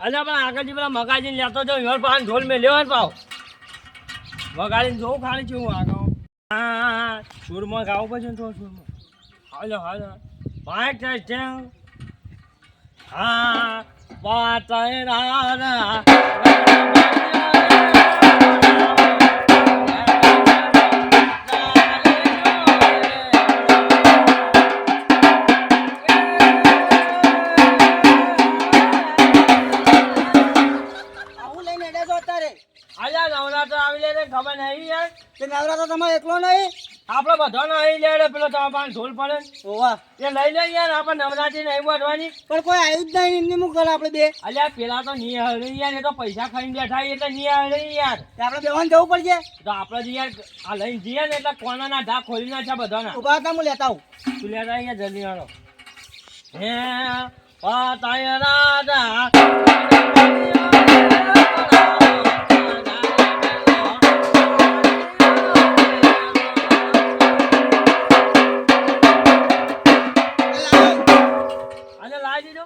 અલ્યા પણ આગળથી પેલા મગાજીને લેતો જાઉં હિવર પાન ઢોલ મેં લેવા પાવ. વગાડીને જોઉં ખાલી છું હું આગળ. હા સુરમાં ગાવું પછી તો સુરમાં હાલો હાલો. પાંચ ટેસ્ટ હા પાતાય નવરાત્ર ખબર નહીં યાર. તે તો તમારે એકલો નહીં. આપડે બધા નહીં લે પેલો તમારા પાસે ઢોલ પડે. ઓવા. એ લઈ લે યાર આપણે નવરાત્રી નહીં વધવાની પણ કોઈ આવ્યું જ નહીં એમની શું કરે આપણે બે. અલ્યા પેલા તો નહીં હળી યાર એ તો પૈસા ખાઈને બેઠા એટલે નહીં હળી યાર. તે આપણે બેવાન જવું પડશે? તો આપણે જ યાર આ લઈને જઈએ ને એટલે કોનાના ઢાક ખોલી નાખ્યા બધાના. ઊભા હતા હું લેતા આવું. તું લેતા અહીંયા જલ્દી વાળો હે પાતાય રાજા.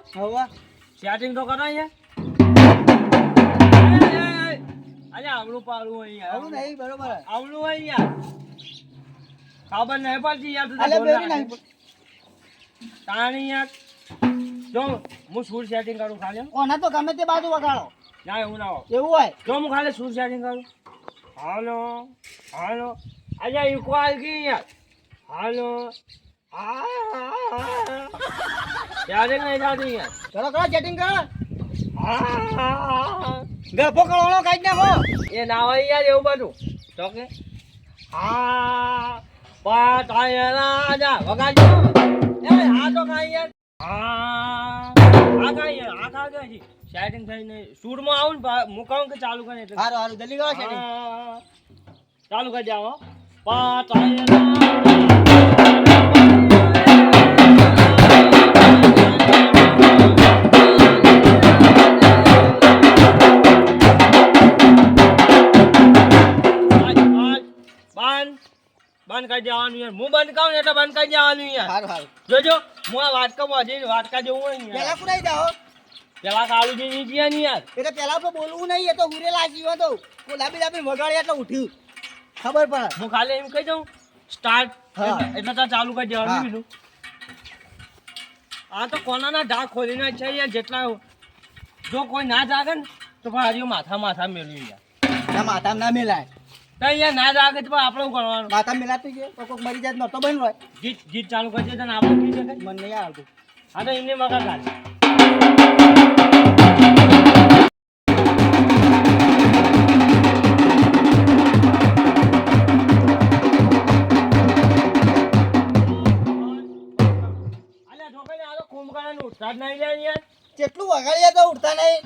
દીધો હવે સેટિંગ તો કરો અહીંયા. અરે આવડું પાડું અહીંયા. આવડું નહીં બરોબર. આવડું અહીંયા ખબર નહીં પડતી યાર તું તાણી યાર. જો હું સૂર સેટિંગ કરું ખાલી? ઓના તો ગમે તે બાજુ વગાડો. ના એવું ના એવું હોય. જો હું ખાલી સૂર સેટિંગ કરું? હાલો હાલો. અલ્યા ઈકો આવી ગઈ યાર? હાલો. સેટિંગ નહીં થતી યાર કરો કરો સેટિંગ કરો આ. ગળફો કરવાનો કાઢી નાખો એ ના હોય યાર એવું બધું ચોકે હા પાતાય રાજા વગાડજો એ હા તો કાઈ યાર હા આ યાર આ ખા ગઈ સેટિંગ થઈને સૂરમાં આવું ને પા- કે ચાલુ કરે એટલે સારું સારું જલ્દી કરો ચાલુ કરી જાઓ રાજા બંધ કરી દેવાનું યાર. હું બંધ કહું એટલે બંધ કરી દેવાનું યાર. સારું સારું જોજો હું આ વાટકા વાજી વાટકા જેવું હોય ને પેલા કુડાઈ જાઓ? પેલા કાળું જે નીચે ને યાર. એટલે પેલા તો બોલવું નહીં એ તો હુરે લાગી ગયો તો કોઈ લાંબી લાંબી વગાડી એટલે ઉઠ્યું. ખબર પડે. હું ખાલી એમ કહી દઉં સ્ટાર્ટ એટલે તો ચાલુ કરી દેવાનું બીજું આ તો કોનાના ઢાક ખોલીને છે યાર જેટલા જો કોઈ ના જાગે ને તો ભાઈ હજી માથા માથા મેળવી યાર. માથા ના મેલાય. અહીંયા ના જાગે તો પણ આપણે કરવાનું. માથા મેલાતું છે તો કોઈક મરી જાય નતો બન હોય. ગીત ગીત ચાલુ કરી દે તો આપણે ગીત મને નહીં આવતું હા તો એમને મગા કાઢ કેટલું વગાડીએ તો ઉઠતા નહીં.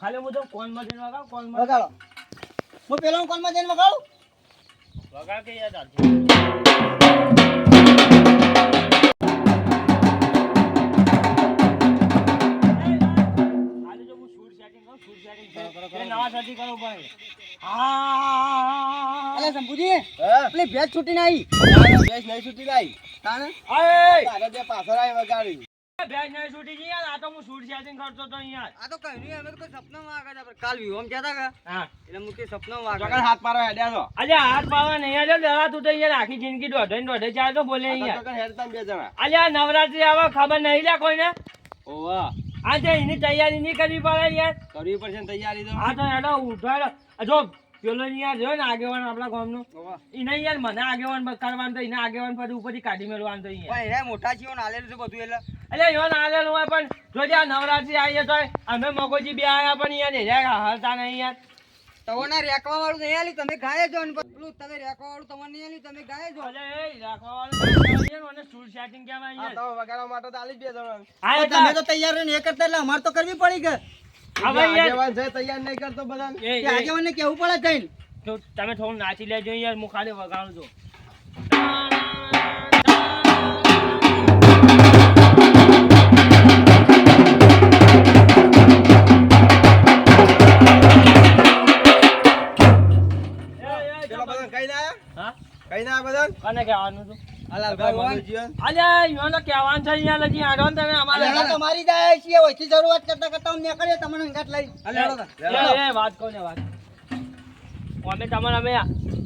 ખાલી હું તો કોનમાં વગાડો. હું પેલો કોલમાં જઈને વગાડું? વગાડ કે શંભુજી ભેજ છૂટી નહીં ભેજ નહીં છૂટી અય! તારે બે પાછળ આવી વગાડી ભેંસ નહીં છૂટી ગઈ યાર, આ તો હું સૂર setting કરતો તો યાર. આ તો કઈ નહીં અમે તો કોઈ સપનામાં આગળ આપણે કાલ વિહોમ જતા હતા હા. એટલે મુકે સપનામાં ચોકડ આગળ હાથ મારો હેડ્યા તો અલ્યા હાથ પાવા નહીં આલ્યો, ડરા તું તો યાર આખી જિંદગી દોઢે દોઢે ચાર તો બોલે યાર. ચોકડ હેડતા બે જણા. અલ્યા નવરાત્રી આવે ખબર નહીં લે કોઈને? ઓવા. આજે એની તૈયારી નહીં કરવી પડે યાર. કરવી પડશે તૈયારી તો. આ તો હેડો ઉઠાડો. આ જો પેલો યાર જોયો ને આગેવાન આપણા ગામનો? ઓવા. એને યાર મને આગેવાન કરવાનું તો એને આગેવાન પછી ઉપરથી કાઢી મેળવાનું તો યાર મોટા જીવન આલેલું છે બધું એટલે. એટલે યોન આલે હોય પણ જોજે આ નવરાત્રી આવી તો અમે મગોજી બે આયા પણ યાર હેર્યા હરતા નહીં યાર. તવોના રેકવા વાળું નહીં આલી તમે ગાય જો ને પેલું તમે રેકવા વાળું તમને નહીં આલી તમે ગાય જો. અલે એ રાખવા વાળું યાર સ્ટૂલ સેટિંગ કહેવાય યાર તો વગાડવા માટે તો આલી બે જણા. આ તમે તો તૈયાર રહીને એ કરતા એટલે અમારે તો કરવી પડી કે? હવે યાર. આગેવાન તૈયાર નહીં કરતો બધા કે આગેવાનને કેવું પડે જઈને તો તમે થોડું નાચી લેજો યાર હું ખાલી વગાડું છું. આડો ને તમે અમારે અરે તો મારી જાય છીએ ઓછી શરૂઆત કરતા કરતા તમને અંગાત લઈ. એ, એ, વાત કહું ને વાત અમે તમારે અમે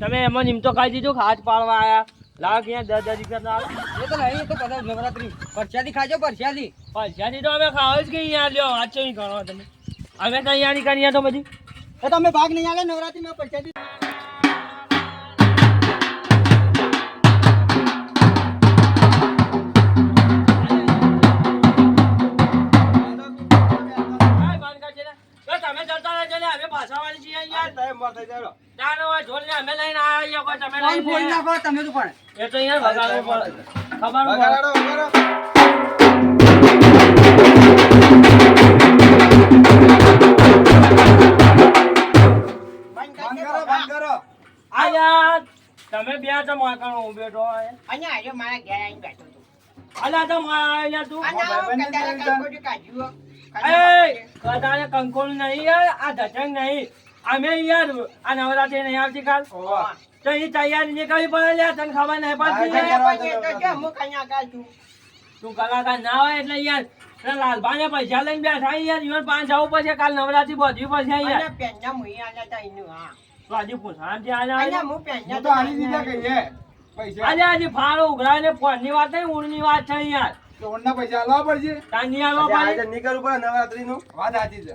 તમે એમાં નિમતો ખાઈ દીધું કે હાથ પાડવા આવ્યા લાવ ક્યાં અહીંયા દસ દસ રૂપિયા તો આલો. એ તો નહીં એ તો બધા નવરાત્રી. પરસ્યાદી ખાજો પરસ્યાદી પૈસાથી તો અમે ખાવ જ કે અહીંયા લ્યો વાત છે કરો તમે. અમે તો અહીંયા ની કરીએ તો બધી એ તો અમે ભાગ નહીં આવે નવરાત્રી માં અહીંયા ટાઈમ થઈ જાય ચાલો હવે અમે લઈને આવ્યા કોઈ તમે તો પણ એ તો અહીંયા પડે. ખબર આયા બે તો માકણો બેઠો આયા. અહીંયા આવ્યો મારા ઘેર આવીને બેઠો હતો. અલા તો માં તું. કાઢ્યું. કંકોળ નહીં યાર આ ધચંગ નહીં. અમે યાર આ નવરાત્રી નહીં આવતી કાલ તો એ તૈયારી નીકળવી પડે યાર તને ખબર નહીં પડતી તો કલાકાર ના હોય એટલે યાર પેલા પૈસા લઈને બેઠા યાર ઈવન પાંચ જવું પડશે કાલ નવરાત્રી બધવી પડશે યાર. અહીંયા મુઈ આલ્યા તા એનું, હા. તો હજી પૂછાણથી આજા અહીંયા હું પેનના તો હાલી દીધા કહીએ પૈસા. આજે હજી ફાળો ઉઘરાય ફોનની વાત નહીં ઊંડની વાત છે યાર. પૈસા આલવા પડશે? નીકળવું પડે નવરાત્રીનું. વાત સાચી છે.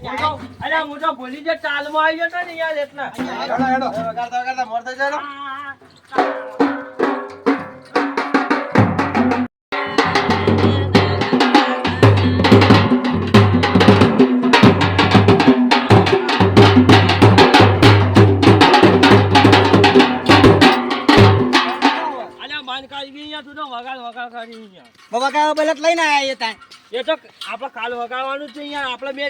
તો ભૂલી ગયો ચાલમાં આવી ગયો ને યાર એટલા હેડો, હેડો. વગાડતા વગાડતા મોર જાય ને. અલ્યા બાંધ કાઢી ગઈ યાર, તું તો વગાડ વગાડ કરી યાર. બાબા કાકા બલત લઈને આયા એ તો આપણે કાલ વગાડવાનું છે યાર આપણે બે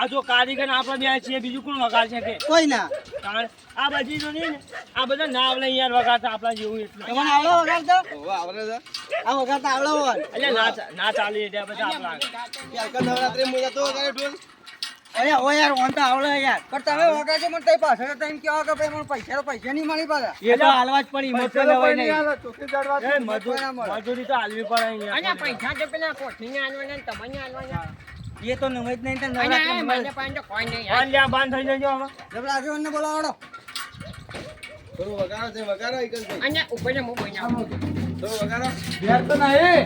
આ જો કારીગર આપણે બે છીએ બીજું કોણ વગાડશે કે? કોઈ ના. કારણ આ બધી તો નહીં આ બધા ના આવડે યાર વગાડતા આપણા જેવું એટલે. તમને આવડો વગાડતો? આવડે છે? આ વગાડતા આવડો હોય. એટલે ના ના ચાલી એટલે બધા આપણા. નવરાત્રી માં તો વગાડે ઢોલ. અરે ઓ યાર ઓન તો આવડે યાર. પણ તમે વગાડજો મને તઈ પાછળ તો કહેવા કે ભાઈ મને પૈસા તો પૈસા નહીં મળી પાછા. એ તો હાલવા જ પડી મત લેવાય નહીં. એ મજૂરી તો હાલવી પડે અહીંયા. પૈસા તો પેલા કોઠીને આલવાના ને તમને આલવાના. એ તો નવાય જ નહીં તો અહીંયા નવરાત્રી મને તો કોઈ નહીં. ફોન લ્યા બંધ થઈ જજો હવે. આગેવાનને બોલાવડો થોડું વગાડો છે વગાડો ઈકલ ભાઈ અહીંયા ઉપર હું બોઈને આવું. થોડું વગાડો. ઘેર તો નહીં.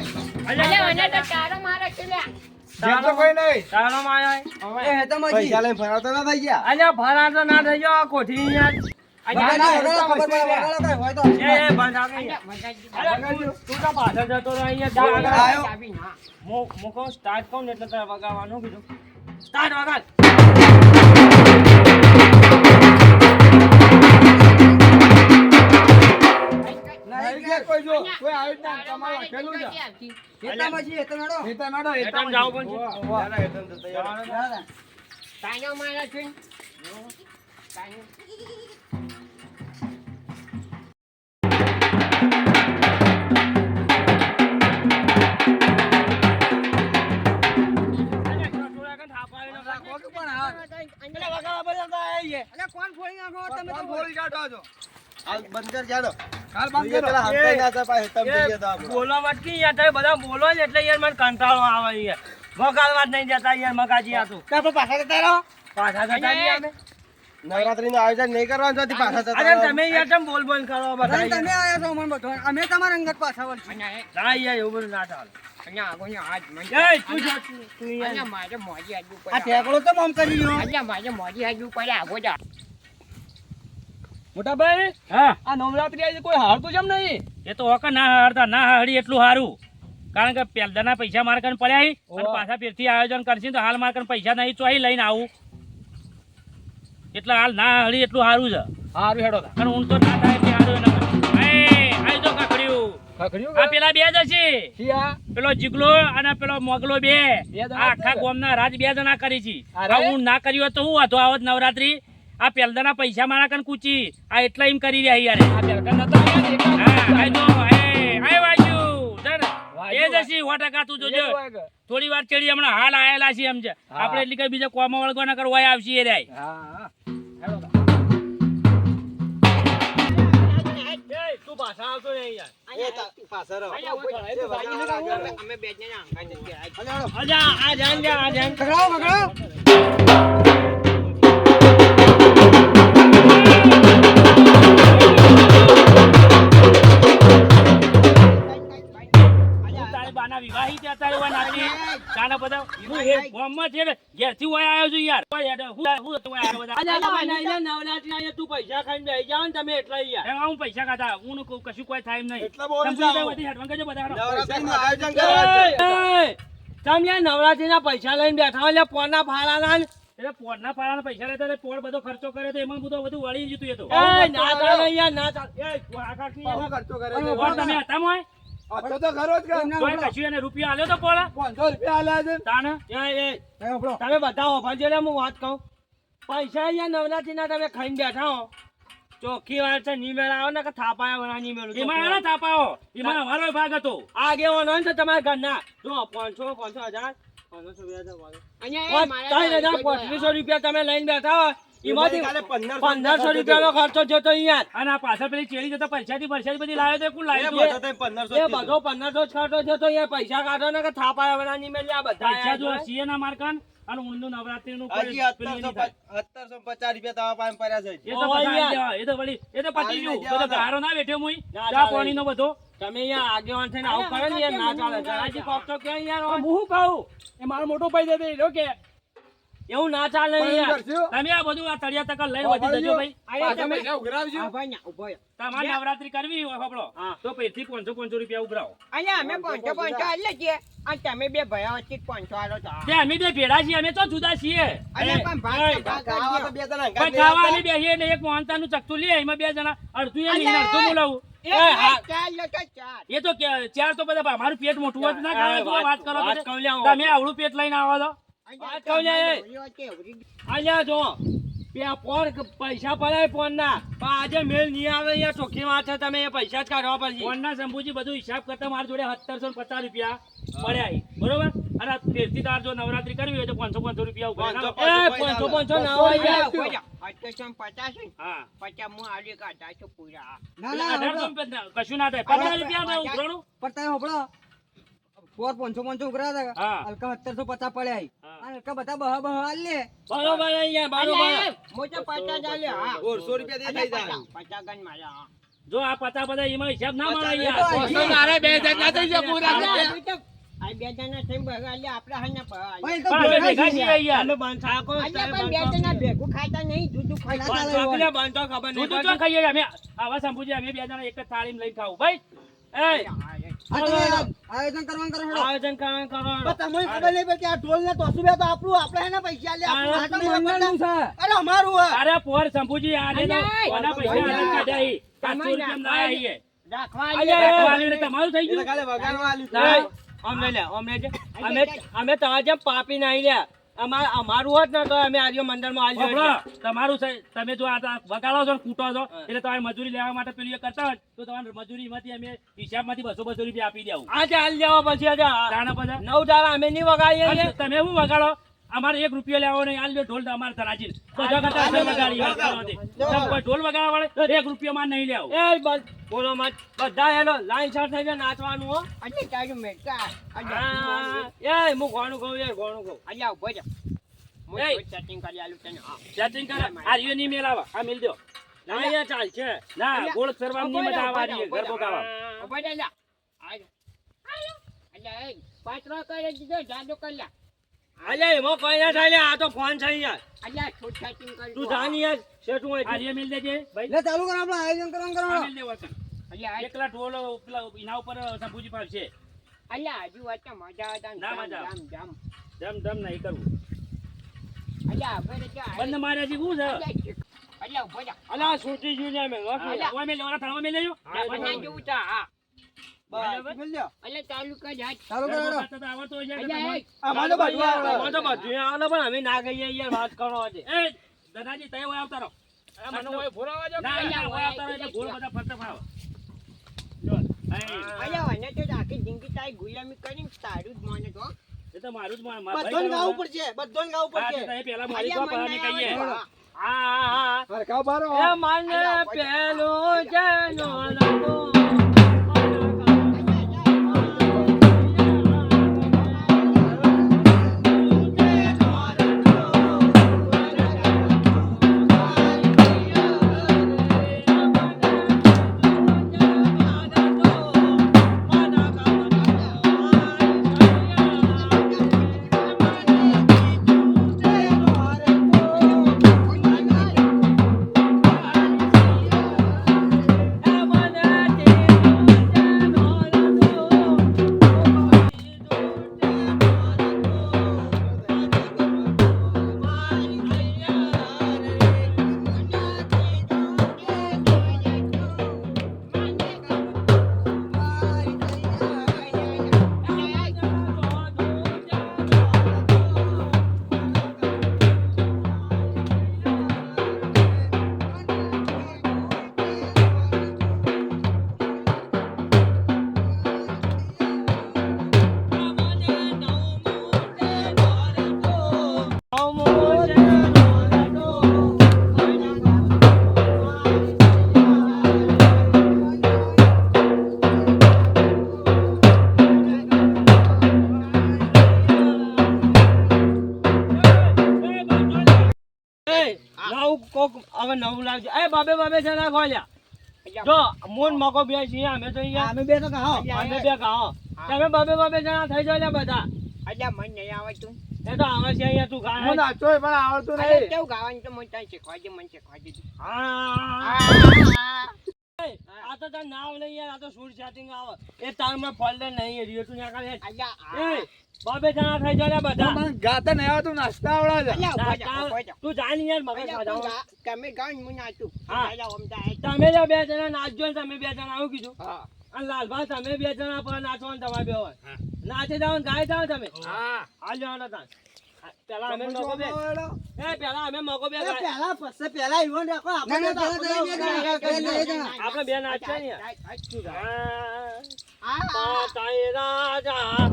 અહીંયા મને તો મારે લ્યા. કોઈ નહીં. તારો માયા એ હેતા પૈસા લઈને ફરાતો ના થઈ ગયા. અલ્યા ફરાતો ના થઈ ગયો કોઠી યાર કહું સ્ટાર્ટ કહું એટલે તારે વગાડવાનું કીધું. સ્ટાર્ટ વગાડ. બોલો એટલે યાર મને કંટાળો આવે યાર વગાડવા નહીં જતા યાર મગાજી પાછા જતા રહો નહીં નું આયોજન નહીં કરવાનું નથી પાછા અરે તમે યાર તમે બોલ બોલ કરો બધા તમે. આયા છો મને બધો. અમે તમારા અંગત પાછા વળશું. અહીંયા એ- ના યાર એવું બધું ના ચાલે. અહીંયા આગળનો હાથ મને- એ તું જો તું- અહીંયા. મારે મોજી આ પડે. તો આમ કરી રહ્યો? અહીંયા મારે મોજી હાજુ પડે. આગો જા. મોટા ભાઈ હા. આ નવરાત્રી આજે કોઈ હારતું જેમ નહીં. એ તો હોકે ના હારતા ના હારી એટલું સારું કારણ કે પહેલાના પૈસા મારા પડ્યા હી. અને પાછા ફેરથી આયોજન કરશે તો હાલ મારા પૈસા નહીં ચોઈ લઈને આવું. એટલે હાલ ના હળી એટલું સારું છે. સારું હેડો અને ઊંઘ તો ના થાય એટલે સારું આઈ જો કાકડીયું. આ પેલા બે જ હશે. પેલો જીગલો અને પેલો મોગલો બે. આખા ગોમના રાજ બે જણા કરી છે. આ હું ના કર્યું તો હું હતો આવત નવરાત્રી આ પેલદાના પૈસા મારા કન કૂચી. આ એટલા એમ કરી રહ્યા યાર. આ પેલકન નતો હા તો વાજુ, એ જ હશે સો ટકા તું જોજો. થોડી વાર ચડી હમણાં હાલ આયેલા છે એમ છે. આપણે એટલી કઈ બીજા કોમા વળગવાના કરવા આવશે એ રાય. હા હા. હેલો બા. તું પાછા આવતો નહીં યાર. એ તા- રહો. અમે બેજને આ જાન આ જાન. પકડાવો, પકડાવો. બાના વિવાહી અત્યારે હોય નાતી. તાના બધા હું હે ગામમાં છે ને, ઘેરથી હોય આવ્યો છું યાર હોય હેડો, હું- હું તો ઓય આવ્યો બધા. એમ હું પૈસા ખાતા હું નું કશું કોઈ થાય એમ નહીં એટલા બોલ જાવ બધી હેડવાન કરજો બધા. નવરાત્રીનું આયોજન કરવા છે. નવરાત્રી ના પૈસા લઈને બેઠા હોય એટલે પોના ફાળાના ને. એટલે પોળના પાળાના પૈસા લેતા એટલે પોળ બધો ખર્ચો કરે તો એમાં બધું બધું વળી જતું એ તો ના ચાલે યાર ના ચાલે બહુ યાર. ખર્ચો કરે તમે હતા મોય? હતો તો ખરો જ કે. કશું એને રૂપિયા આલ્યો તો પોળા? પાંચસો રૂપિયા આલ્યા છે. તાને? એ, એ, એ તમે બધા ઓફર હું વાત કહું પૈસા અહીંયા નવરાત્રી ના તમે ખાઈને બેઠા હો ચોખ્ખી વાર છે નીમેળ આવે ને કે થાપાયા વના નીમેળ એમાં આના થાપાઓ. એમાં અમારો ભાગ હતો આગે વનો ને તમારા ઘરના જો પાંચસો પાંચસો હજાર પાંચસો બે હજાર પાંચસો. અહીંયા એ પાંચ- મારા ત્રણ હજાર જોડે પાંત્રીસો રૂપિયા તમે લઈને બેઠા હોય પંદરસો પંદરસો રૂપિયાનો ખર્ચો જતો અહીંયા અને આ પાછળ પેલી ચેડી જતો પરસાદી પરસાદી બધી લાવ્યો તો એ કોણ એ બધો પંદરસો જ બધો પંદરસો જ ખર્ચો જતો અહીંયા. પૈસા કાઢો ને કે આ બધા પૈસા જો સીએ ના મારકાન અને ઊંડું નવરાત્રીનું કોઈ સત્તરસો નહીં થાય. સત્તરસો પચાસ રૂપિયા તમારા પાસે પડ્યા છે એ તો ઓય બધા યાર. આવી જવા. એ તો વળી એ તો પતી ગયું. બધો ગારો ના બેઠ્યો મુઈ. ચા ચાલે. પાણીનો બધો. તમે અહીંયા આગેવાન થઈને આવું કરો ને યાર ના ચાલે. જરાજી કોક તો કે યાર હું કહું? એ મારો મોટો ભાઈ દે દે કે. એવું ના ચાલે યાર. તમે આ બધું આ તળિયા તકલ લઈને વધી જજો ભાઈ. પાછા પૈસા ઉઘરાવજો. આ ભાઈ ના, ઊભો તમારે નવરાત્રી કરવી હોય હોપડો તો પછી પાંચસો પાંચસો રૂપિયા ઉઘરાવો. અહીંયા અમે પાંચસો પાંચસો આલે છીએ. અને તમે બે ભયા વચ્ચે પાંચસો આલો છો તે અમે બે ભેડા છીએ અમે તો જુદા છીએ. અહીંયા પણ ભાગ ભાગ તો બે જણા પણ ખાવા લઈ અમે બેસીએ એટલે એક મોહનતાનું ચકતું લઈએ એમાં બે જણા અડધું એ લઈને અડધું બોલાવું એ, ચાર તો ચાર. તો બધા મારું પેટ મોટું જ ના ખાવા વાત કરો. તમે આવડું પેટ લઈને આવો છો. અહીંયા જો ફોન પૈસા પડાય ફોન ના પણ આજે મેલ નહીં આવે અહીંયા ચોખ્ખી વાત છે તમે એ પૈસા જ કાઢવા પડશે ફોનના શંભુજી બધું હિસાબ કરતા મારા જોડે સત્તરસો પચાસ રૂપિયા પડ્યા છે. બરોબર? અને આ ફેરથી તાર જો નવરાત્રી કરવી હોય તો પાંચસો પાંચસો રૂપિયા પાંચસો પાંચસો ના હોય ને ને? કશું ના થાય. પચાસ રૂપિયા માં ઉઘરાણું? પણ તમે હોભળો પોર પાંચસો પાંચસો ઉઘરા હતા. હા. હલકા સત્તરસો પચાસ પડ્યા બધા બહા બહા બરોબર અહીંયા બરોબર. હા. રૂપિયા દે થઈ જાય જો. આ પતા બધા એમાં હિસાબ ના મળે યાર. મારે બે હજાર ના થઈ જાય પૂરા આ બે આપણા યાર. પણ ભેગું ખાતા નહીં, જુદું ચાલે. બંધ ખબર નહીં તું ખાઈએ અમે આવા શંભુજી અમે બે જણા એક જ થાળી લઈને ખાવું. ભાઈ એ આયોજન કરવાનું કરો આયોજન કરવાનું કરો તમને ખબર નહીં પડતી આ ઢોલ ને તોસુ બે તો આપણું આપણે એના પૈસા લે આપણું. આ તો મંડળનું છે. અરે અમારું અરે પોર શંભુજી આ લે કોના પૈસા આલે કાઢ્યા ઈ. સાતસો તમારે. રાખવા થઈ ગયું ખાલી વગાડવા આલ્યું છે. ના, અમને લે અમે અમે તમારા જેમ પાપી નાઈ લ્યા અમાર હોત ને તો અમે આર્ય મંદિરમાં આવી તમારું છે તમે જો આ વગાડો છો કૂટો છો એટલે તમારે મજૂરી લેવા માટે પેલું એ કરતા હોય તો તમારે મજૂરીમાંથી અમે હિસાબમાંથી બસો બસો રૂપિયા આપી દેવું. આજે હાલ જવા પછી આજે નવ દાડા અમે નહીં વગાડીએ તમે શું વગાડો અમારે એક રૂપિયો લેવો નહીં. આલ ઢોલ તો અમારે ધરાજી કોઈ ઢોલ વગાડવા વાળે? એક રૂપિયો માં નહીં લેવો. એ બસ બોલો મત બધા એનો લાઈન શર્ટ થઈ જાય નાચવાનું હો. અલ્યા, ટાઈમ. અલ્યા, એ હું ગોણું કહું યાર ગોણું કહું. અલ્યા, ઊભો. હું એય. કરી આલું તને, હા. સેટિંગ કર. આ રીયો નહીં મેલાવા આ મિલ દો ના યાર ચાલ છે. ના ગોળ સરવામની મજા દઈએ ગરબો ગાવા ઊભો રહો, આ આજો. અલ્યા, એ પાતળો કરી દીધો, જાદુ કરી લે. અલ્યા એમાં કોઈ ના થાય આ તો ફોન છે યાર અલ્યા, થોડું setting કરી તું જાની યાર શેઠું હોય આ છે. રીયો મિલ દેજે ભાઈ લે ચાલુ કર આપણે આયોજન કરવાનું કરો મિલ દે વસન. અલ્યા, એકલા ઢોલ પેલા ઇના ઉપર શંભુજી છે અલ્યા, હજુ વાત મજા આવે ના મજા. જામ, જામ. ધમ ધમ નહીં કરવું અલ્યા, રહો, જા. બંધ મારે છે શું છે અલ્યા, ઊભો રહો. અલ્યા છૂટી ગયું ને મેં ઓય મેલ લેવાના થાળમાં મેલ લેજો હા જેવું છે, હા. ગુલામી કરીને તારું જ માને તો. એ તો મારું જ બધાને ગાવું બધાને પેલા મારી કહીએ. બારો એ મને પેલું જેનો લગો લાવજો એ બાબે બાબે જણા ખોલ્યા. જો મૂન મકો બે છીએ અમે તો અહીંયા અમે બે તો ગાઓ અમે બે ગાઓ તમે બાબે બાબે જણા થઈ જાવ બધા. અલ્યા, મન નહીં આવડતું. એ તો આવે છે અહીંયા તું ગાય હું નાચોય પણ આવડતું નહીં. કેવું ગાવાનું તો મને ત્યાં શીખવાડજે, મને શીખવાડજે હા. આ, તો તાર નામ લઈ યાર આ તો સૂર સેટિંગ આવે. એ તારમાં ફોલ્ડર નહીં રહ્યો તું ત્યાં કાંઈ અલ્યા, આ. એ બાબે જણા થઈ જાવ બધા. મને ગાતા નહીં આવડતું નાચતા આવડે છે. અલ્યા, ઊભો જા, ના, ઊભો જા. તું જાણ યાર મગજ ખાધા તમે હું. નાચું. જો બે જણા નાચજો ને તમે બે જણા આવું કીધું. હા. અને લાલભા તમે બે જણા પર નાચો ને તમારે બે હોય. નાચી જાઓ ને ગાય જાવ તમે. હા. હાલ જવાનો પેલા અમે મગો બે. એ પેલા અમે મગો બે એ પછી પહેલા ઈવન રાખો આપણે આપણે બે ને. આ, પાતાઈ રાજા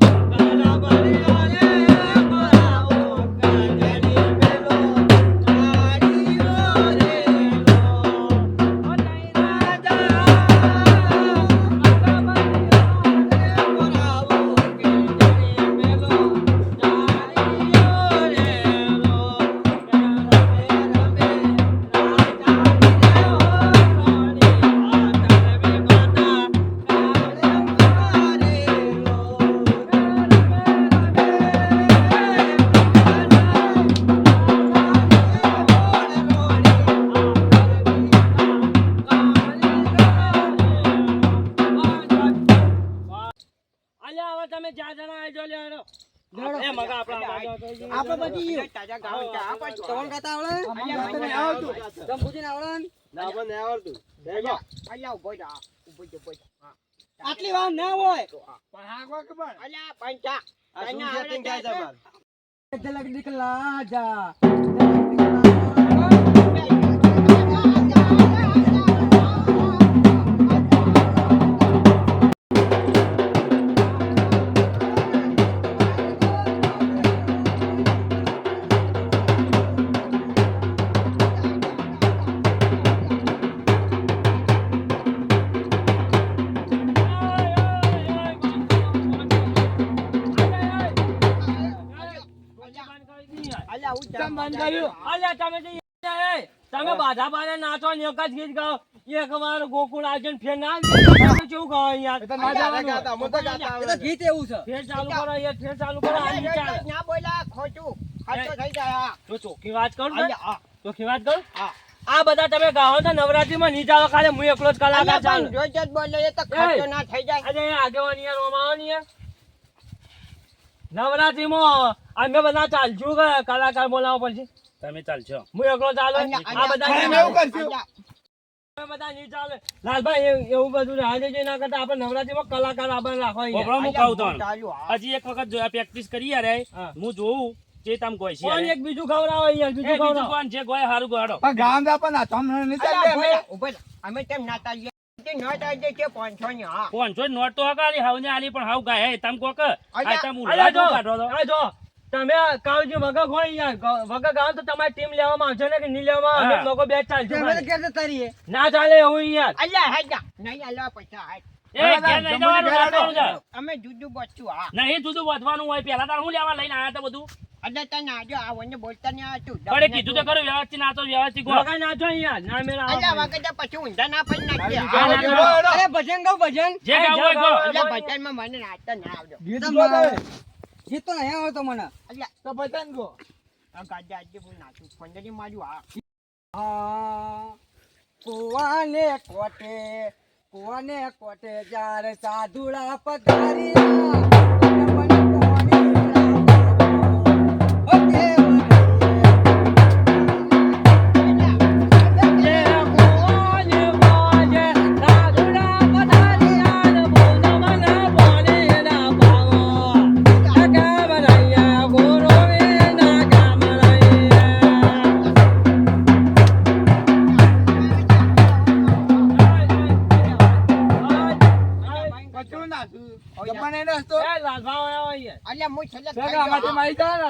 ને? ના પણ નહીં આવડતું અલ્યા, અલ્યા, ઊભો જા, ઊભો જા, ઊભો. હા. આટલી વાર ના હોય પણ હાંકવા કે પણ અલ્યા, પંચા. આ શું આવડે થાય છે? તમારે ઝલક જા કેમ બંધ કર્યું? અલ્યા તમે તમે બાધા બાધા નાચો ને એક જ ગીત ગાઓ. એક વાર ગોકુળ આવજો ફેર ના કેવું ગાઓ યાર તો ગાતા તો તો એવું છે. ફેર ચાલુ કરો યાર ફેર ચાલુ કરો. આ ના બોલ્યા, ખોટું. ખર્ચો થઈ જાય, તો ચોખ્ખી વાત કરું ને ચોખ્ખી વાત કરું? હા. આ બધા તમે ગાઓ છો નવરાત્રીમાં નહીં ચાલો ખાલી હું એકલો જ કલાકાર અલ્યા, જોઈ જ બોલે એ તો ખર્ચો ના થઈ જાય. અરે આગેવાની યાર ઓમાવાની યાર નવરાત્રીમાં અમે બધા ચાલશું કે કલાકાર બોલાવવો પડશે? તમે ચાલશો. હું એકલો ચાલો આ બધા અમે એવું બધા નહીં ચાલે. લાલભાઈ એવું બધું રહેવા દેજો ના કરતા આપણે નવરાત્રીમાં કલાકાર આપણે રાખો હું કહું હું તને ચાલ્યો, હા. હજી એક વખત જોયા પ્રેક્ટિસ કરી યાર હું. જોઉં જે તમે ગોય છે કોણ એક બીજું ખવડાવો એ બીજું બીજું ખવડાવો? કોણ જે ગોય હારું ગોહાડો. પણ ગામ દા પણ નાચવા મને નહીં ચાલે? અલ્યા, અમે તેમ ના ચાલીએ. તે ન ચાલીએ તે પાંચસો ની, હા. પાંચસો જ નોટ તો હકાલી હાવ ને આલી પણ હાવ ગાય હે તમ કોક આ અલ્યા, તમ અલ્યા ઉલ્લા જો, કાઢો તો આ જો તમે આ કાળજી વગર હોય યાર ગ- વગર ગાવ તો તમારી ટીમ લેવામાં આવશે ને કે નહીં લેવામાં. અમે લોકો બે ચાલશું તમે તો. ક્યારે તારીએ ના ચાલે એવું યાર અલ્યા, હાલ જા. નહીં આલવા પૈસા, હાલ. અમે જુદું બચ્ચું, હા. નહીં જુદું વધવાનું હોય પેલા તાર હું લેવા લઈને આયા તા બધું? અલ્યા, તને આજો, આ બોલતા નહીં આવતું. પડે કીધું તો ખરું વ્યવસ્થિત નાચો વ્યવસ્થિત ગો નાચો યાર ના મેળા અલ્યા, વગર પછી ઊંધા ના પડી નાખીએ. હા, હા, ના, ના. અરે ભજન ગાવ ભજન. જે ગાવું હોય ગો અલ્યા, ભજનમાં મને નાચતા ના આવડે. ગીત તમે ગીત તો નહીં આવડતો મને. અલ્યા, તો ભજન ગો આ ગાડી આજે હું નાચું. હા. હા કોટે કુવાને કોટે જાર સાધુડા પધાર્યા?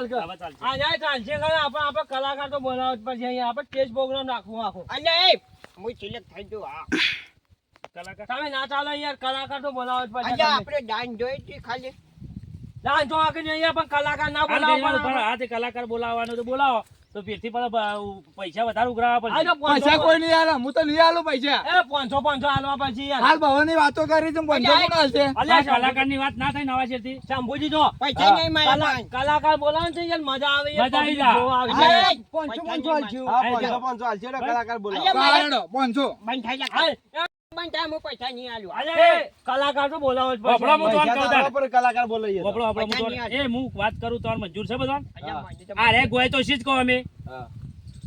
ચાલશે. આપણે આપણે કલાકાર તો બોલાવો જ પછી અહીંયા આપણે સ્ટેજ પ્રોગ્રામ રાખવું આખો. હા. એ. કલાકાર. તમે ના ચાલો યાર કલાકાર તો બોલાવો જ પછી અલ્યા, આપણે ડાન્સ જોઈએ છે ખાલી. ડાન્સ જો આગળ અહીંયા પણ કલાકાર ના બોલાવો તે કલાકાર બોલાવવાનો તો બોલાવો. તો ફેરથી પણ પૈસા વધારે ઉઘરાવા પડશે. પૈસા પાંચસો- કોઈ નહીં આલો હું તો નહીં આલો પૈસા. એ પાંચસો પાંચસો હાલવા પછી હાલ હાલની વાતો કરી તું પંચો કોણ હશે. અલ્યા આ કલાકારની વાત ના થાય નવા શેરથી. શંભુજી જો. પૈસા નહીં મારા કલાકાર બોલાવે છે યાર મજા આવે. મજા આવી પાંચસો પાંચસો હાલજો. હા હા, પાંચસો પાંચસો હાલશે ને કલાકાર બોલાવે. પાંચસો. બંધ થઈ જા. હા, ટાઈમ પૈસા નહીં આલ્યો. અરે કલાકાર તો બોલાવો જ પડે હું તો આમ પર કલાકાર બોલાઈએ. વપરો વપરો હું એ હું વાત કરું તો મંજૂર છે બધા અલ્યા, મને તો- આ રે ગોય તો શીજ કહો અમે?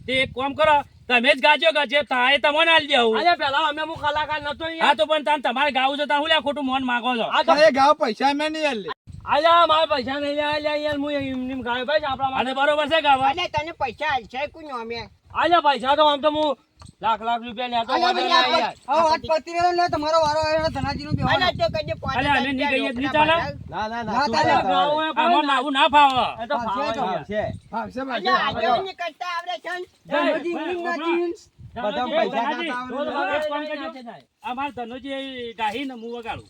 તે એક કામ કરો તમે જ ગાજો ગાજે થાય તમને આલી દેવું. અરે પેલા અમે હું કલાકાર નતો હા તો પણ તાન તમારે ગાવું છે તા હું લે ખોટું મોન માંગો છો? આ તો એ ગાવ પૈસા મે નહીં આલે અલ્યા મારા પૈસા નહીં લે યાર હું એમ નિમ ગાય ભાઈ આપણા માટે. બરોબર છે ગાવા? અલ્યા, તને પૈસા આલશે કોણ અમે? અલ્યા પૈસા તો આમ તો હું લાખ લાખ રૂપિયા ને ભાઈ, આ. આ વાત પડતી રહ્યો ને તમારો વારો આવ્યો ધનાજીનું બેહવાનું. અલ્યા, તો પાંચ અલ્યા, અમે ની ગઈએ ની ચાલે? ના ના ના, ના એ પણ આમાં નાવું ના ફાવે એ તો ફાવે છે તો. ભાગશે અલ્યા, ભાગશે આગેવાની કરતા આવડે છે ધનાજી ની ભાઈ, બધા પૈસા ધનાજી, છે. એક કામ કરજો. આ મારે ધનુજી ગાહીને હું વગાડું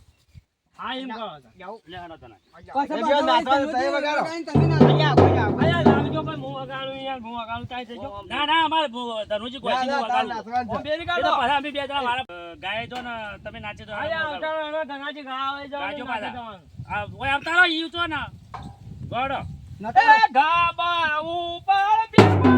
હા એમ કહો છો. જાઉં. લે હેડો તને. પાછા એ પાછા બે નાચવાનું ધનાજી સહી વગાડો. અહીંયા તમે બોલા. અલ્યા હું વગાડું યાર હું વગાડું કાંઈ થઈ ના ના અમારે ધનુજી ના, હું વગાડું હું બેરી કાઢો. પાછા અમે બે જણા મારા ગાય તો ને તમે નાચે તો વગાડું. આવતા ધનાજી ગા આવે ગાજો પાછા. આ ઓય આવતા રહો ઈ છો ને ગોડો નતા. ગાબા ઉપર હા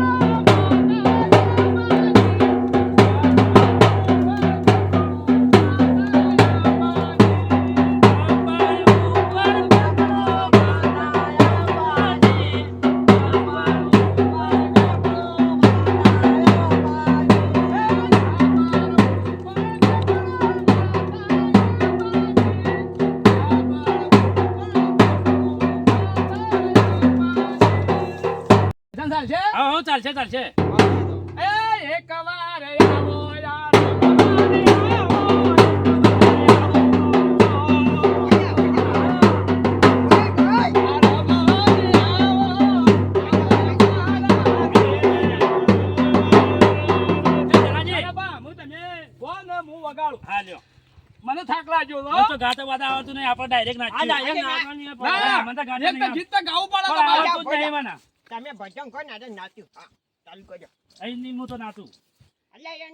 ડાયરેક્ટ આ ડાયરેક્ટ નાચવાની ના, મને તો ગાતા નહીં ગીત તો ગાવું પડે પણ તમારે. જ નહીં મને તમે ભજન ને નાચ્યું હા ચાલુ કરજો. અહીં હું તો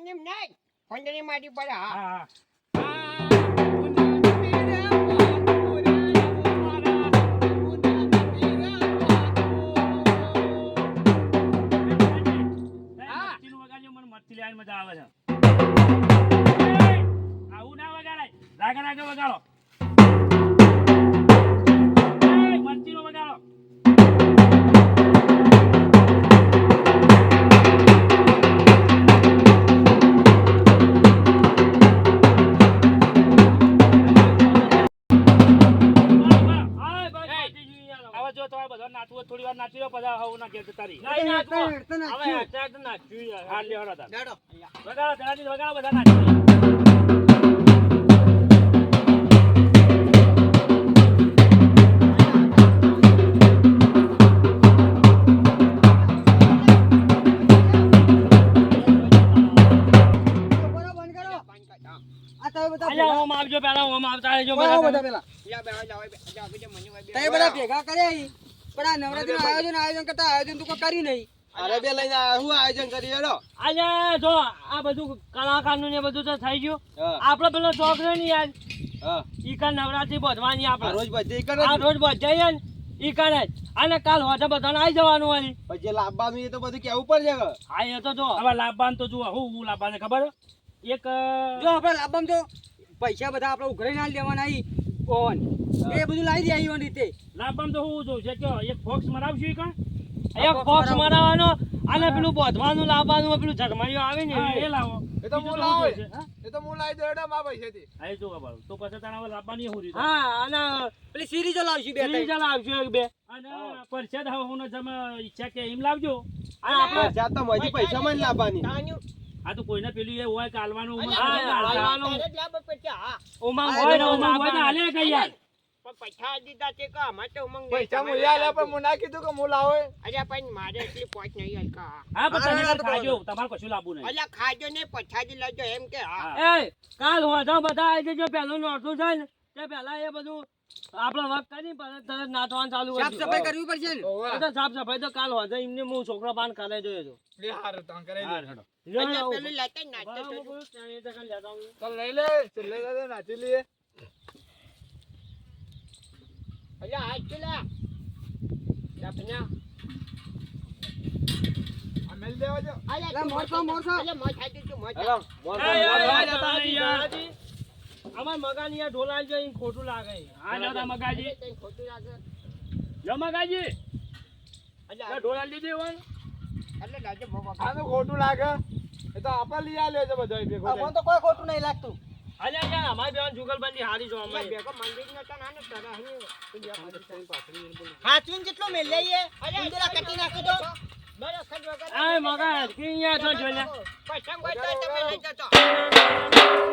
એમ નહીં. પડે હા. હા મજા આવે છે. આવું ના વગાડાય. રાગે રાગે વગાડો. બાંસુરીઓ વગાડો થોડી વાર નાચી રહ્યો પછી હું ના ઘેર જતા રહી હવે ના હાલ લેવાડા વગાડો ધડાજી વગાડો બધા નાચી આવતા રહેજો બરાબર બધા બધા પેલા. મને બધા ભેગા કરે. પણ આ નવરાત્રીનું આયોજન આયોજન કરતા આયોજન તું કરી નહીં. અરે બે લઈને આયા, આયોજન કરી હેડો? અલ્યા જો આ બધું કલાકારનું ને બધું તો થઈ ગયું. આપડે પેલો શોખ છે ને યાર. ઈ કાલ નવરાત્રી બધવાની આપણે. રોજ બધે કરે આ રોજ બધાઈએ ને ઈ કરે. અને કાલ હોજે બધાને આવી જવાનું હોય. પછી જે એ તો બધું કેવું પડશે. હા એ તો જો. હવે લાભવાન તો જુઓ હું હું લાભવાન ખબર? એક જો આપણે તો પૈસા બધા આપણે ઉઘરાઈને ના લેવાના. ઓન. એ બધું લાવી દે અહીં રીતે લાભવાન તો હું જોઉં છે કે એક ફોક્સ મરાવશું ઈ એક બોક્સ મરાવવાનો અને પેલું બોધવાનું લાવવાનું પેલું ઝગમણીઓ આવે ને એ. લાવો એ તો હું શું લાવે. જોઈશે, હા? એ તો હું લાવી દઉં હેડો મારા પૈસેથી. હા, એ જોવા તો પછી તારા હવે લાભવાની શું રીત? હા અને પેલી સિરીઝ લાવશું બે ત્રણ. ચાલ એક બે અને પરસેદ હવે હું જમ ઈચ્છા કે એમ લાવજો અને આપણે જ્યાં મજી પૈસા માં લાવવાની આ તો કોઈને પેલું એ હોય કે હાલવાનું હોય ને હાલતા. હાલવાનું. તારે જ લાભ પછી હા. ઉમંગ હોય ને ઉમંગ હોય ને. હાલે કઈ યાર. પૈસા દીધા છે કે અમારે તો ઉમંગ પૈસા તમે યાર પણ હું ના કીધું કે હું લાવે. અલ્યા પણ મારે એટલી નહીં હલકા હા. પણ તમે ખાજો તમારે કશું લાવવું નહીં. અલ્યા ખાજો ને પછાડી લાવજો એમ કે હા. હા. એ કાલ હોજો બધા આવી જજો પેલું નોટું છે ને તે પેલા એ બધું આપણે વર્ક કરી પણ તરત નાચવાનું ચાલુ સાફ સફાઈ કરવી પડશે ને? તો સાફ સફાઈ તો કાલ હોય એમને હું છોકરો પાન કાલે જોયો છો. લે કરી એ તો આવું. તો લઈ લે છેલ્લે દાદા નાચી લઈએ. અલ્યા હાથ પેલા લપના. આ મેલ દેવા જો અલ્યા અલ્યા, તું મોરસો, મોં મોરસો. અલ્યા મોં ખાઈ દીધું, મોં હેલો ખાઈ. અમાર મગાની આ ઢોલા જો ઈ ખોટું લાગે હા દાદા તા મગાજી ખોટું લાગે. જો મગાજી અલ્યા લ્યો ઢોળા લીધી હોય એટલે અલ્યા લાજે આનું ખોટું લાગે એ તો આપણે લઈ આલ્યો છે બધો ભેગો આ મને તો કોઈ ખોટું નહીં લાગતું અલ્યા યાર અમારી બેન જુગલબંધી હારી જોવા અલ્યા મળી ભેગો મંદિર નતા ના ને તારા અહીં. તું લ્યા હાચવીને જેટલો મેલ લઈએ અલ્યા ઉંદરા કટી નાખી દો બરાબર, ખડ વગર. આ મગા હેડકી તો લે પૈસા હોય તો તમે લઈ જજો.